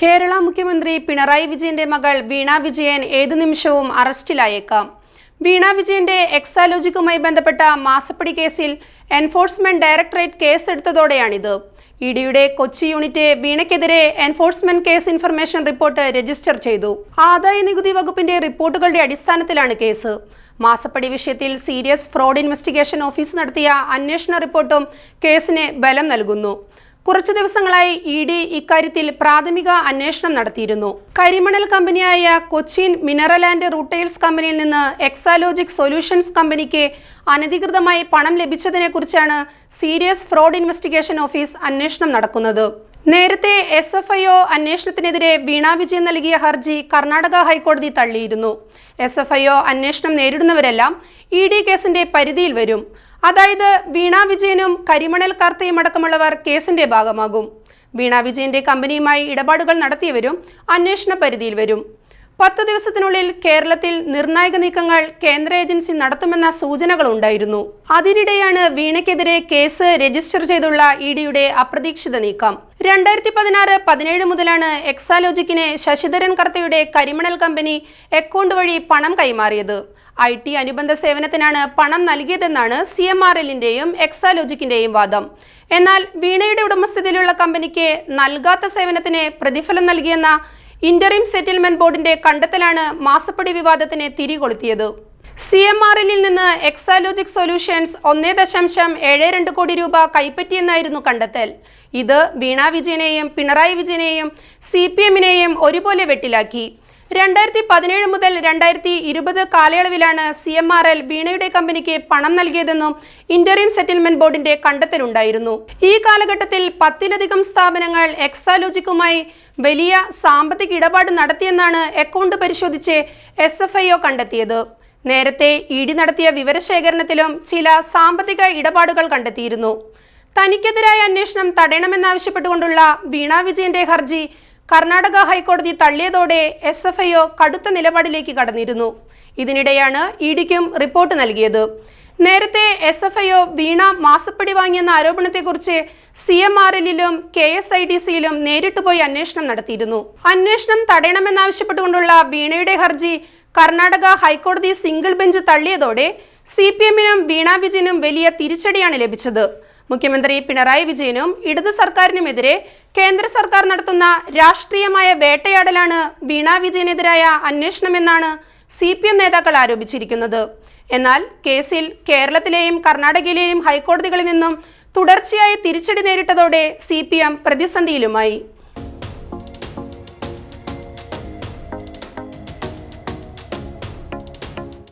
കേരള മുഖ്യമന്ത്രി പിണറായി വിജയന്റെ മകൾ വീണ വിജയൻ ഏതു നിമിഷവും അറസ്റ്റിലായേക്കാം. വീണ വിജയന്റെ എക്സാലോജിക്കുമായി ബന്ധപ്പെട്ട മാസപ്പടി കേസിൽ എൻഫോഴ്സ്മെന്റ് ഡയറക്ടറേറ്റ് കേസെടുത്തതോടെയാണിത്. ഇഡിയുടെ ഡിയുടെ Kochi unit വീണയ്ക്കെതിരെ enforcement case information report register ചെയ്തു. ആദായ നികുതി വകുപ്പിന്റെ റിപ്പോർട്ടുകളുടെ അടിസ്ഥാനത്തിലാണ് കേസ്. മാസപ്പടി വിഷയത്തിൽ സീരിയസ് ഫ്രോഡ് ഇൻവെസ്റ്റിഗേഷൻ ഓഫീസ് നടത്തിയ അന്വേഷണ റിപ്പോർട്ടും കേസിന് ബലം നൽകുന്നു. കുറച്ചു ദിവസങ്ങളായി ഇ ഡി ഇക്കാര്യത്തിൽ പ്രാഥമിക അന്വേഷണം നടത്തിയിരുന്നു. കരിമണൽ കമ്പനിയായ കൊച്ചിൻ മിനറൽ ആൻഡ് റൂട്ടെയിൽസ് കമ്പനിയിൽ നിന്ന് എക്സാലോജിക് സൊല്യൂഷൻസ് കമ്പനിക്ക് അനധികൃതമായി പണം ലഭിച്ചതിനെക്കുറിച്ചാണ് സീരിയസ് ഫ്രോഡ് ഇൻവെസ്റ്റിഗേഷൻ ഓഫീസ് അന്വേഷണം നടക്കുന്നത്. നേരത്തെ എസ് എഫ് ഐ ഒ അന്വേഷണത്തിനെതിരെ വീണ വിജയൻ നൽകിയ ഹർജി കർണാടക ഹൈക്കോടതി തള്ളിയിരുന്നു. എസ് എഫ് ഐ ഒ അന്വേഷണം നേരിടുന്നവരെല്ലാം ഇ ഡി കേസിന്റെ പരിധിയിൽ വരും. അതായത് വീണാ വിജയനും കരിമണൽ കാർത്തയും അടക്കമുള്ളവർ കേസിന്റെ ഭാഗമാകും. വീണാ വിജയന്റെ കമ്പനിയുമായി ഇടപാടുകൾ നടത്തിയവരും അന്വേഷണ പരിധിയിൽ വരും. പത്ത് ദിവസത്തിനുള്ളിൽ കേരളത്തിൽ നിർണായക നീക്കങ്ങൾ കേന്ദ്ര ഏജൻസി നടത്തുമെന്ന സൂചനകൾ ഉണ്ടായിരുന്നു. അതിനിടെയാണ് വീണയ്ക്കെതിരെ കേസ് രജിസ്റ്റർ ചെയ്തുള്ള ഇ ഡിയുടെ അപ്രതീക്ഷിത നീക്കം. രണ്ടായിരത്തി പതിനാറ് പതിനേഴ് മുതലാണ് എക്സാലോജിക്കിന് ശശിധരൻ കർത്തയുടെ കരിമണൽ കമ്പനി അക്കൗണ്ട് വഴി പണം കൈമാറിയത്. ഐ ടി അനുബന്ധ സേവനത്തിനാണ് പണം നൽകിയതെന്നാണ് സി എം ആർ എല്ലിന്റെയും എക്സാലോജിക്കിന്റെയും വാദം. എന്നാൽ വീണയുടെ ഉടമസ്ഥതയിലുള്ള കമ്പനിക്ക് നൽകാത്ത സേവനത്തിന് പ്രതിഫലം നൽകിയെന്ന ഇന്ററിം സെറ്റിൽമെന്റ് ബോർഡിന്റെ കണ്ടെത്തലാണ് മാസപ്പടി വിവാദത്തിന് തിരികൊളുത്തിയത്. സി എം ആർ എല്ലിൽ നിന്ന് എക്സാലോജിക് സൊല്യൂഷൻസ് ഒന്നേ ദശാംശം ഏഴ് രണ്ട് കോടി രൂപ കൈപ്പറ്റിയെന്നായിരുന്നു കണ്ടെത്തൽ. ഇത് വീണ വിജയനെയും പിണറായി വിജയനെയും സി പി എമ്മിനെയും ഒരുപോലെ വെട്ടിലാക്കി. രണ്ടായിരത്തി പതിനേഴ് മുതൽ രണ്ടായിരത്തി ഇരുപത് കാലയളവിലാണ് സി എം ആർ എൽ വീണയുടെ കമ്പനിക്ക് പണം നൽകിയതെന്നും ഇന്ററിം സെറ്റിൽമെന്റ് ബോർഡിന്റെ കണ്ടെത്തലുണ്ടായിരുന്നു. ഈ കാലഘട്ടത്തിൽ പത്തിലധികം സ്ഥാപനങ്ങൾ എക്സാലോജിക്കുമായി വലിയ സാമ്പത്തിക ഇടപാട് നടത്തിയെന്നാണ് അക്കൗണ്ട് പരിശോധിച്ച് എസ് എഫ് ഐ ഒ കണ്ടെത്തിയത്. നേരത്തെ ഇ ഡി നടത്തിയ വിവരശേഖരണത്തിലും ചില സാമ്പത്തിക ഇടപാടുകൾ കണ്ടെത്തിയിരുന്നു. തനിക്കെതിരായ അന്വേഷണം തടയണമെന്നാവശ്യപ്പെട്ടുകൊണ്ടുള്ള വീണ വിജയന്റെ ഹർജി കർണാടക ഹൈക്കോടതി തള്ളിയതോടെ എസ് എഫ് ഐ ഒ കടുത്ത നിലപാടിലേക്ക് കടന്നിരുന്നു. ഇതിനിടെയാണ് ഇ ഡിക്കും റിപ്പോർട്ട് നൽകിയത്. നേരത്തെ S F I O Veena മാസപ്പടി വാങ്ങിയെന്ന ആരോപണത്തെക്കുറിച്ച് സി എം ആർ എല്ലിലും കെ എസ് ഐ ഡി സിയിലും നേരിട്ട് പോയി അന്വേഷണം നടത്തിയിരുന്നു. അന്വേഷണം തടയണമെന്നാവശ്യപ്പെട്ടുകൊണ്ടുള്ള വീണയുടെ ഹർജി കർണാടക ഹൈക്കോടതി സിംഗിൾ ബെഞ്ച് തള്ളിയതോടെ സി പി എമ്മിനും വീണ വിജയനും വലിയ തിരിച്ചടിയാണ് ലഭിച്ചത്. മുഖ്യമന്ത്രി പിണറായി വിജയനും ഇടതു സർക്കാരിനുമെതിരെ കേന്ദ്ര സർക്കാർ നടത്തുന്ന രാഷ്ട്രീയമായ വേട്ടയാടലാണ് വീണ വിജയനെതിരായ അന്വേഷണമെന്നാണ് സി പി എം നേതാക്കൾ ആരോപിച്ചിരിക്കുന്നത്. എന്നാൽ കേസിൽ കേരളത്തിലെയും കർണാടകയിലെയും ഹൈക്കോടതികളിൽ നിന്നും തുടർച്ചയായി തിരിച്ചടി നേരിട്ടതോടെ സി പ്രതിസന്ധിയിലുമായി.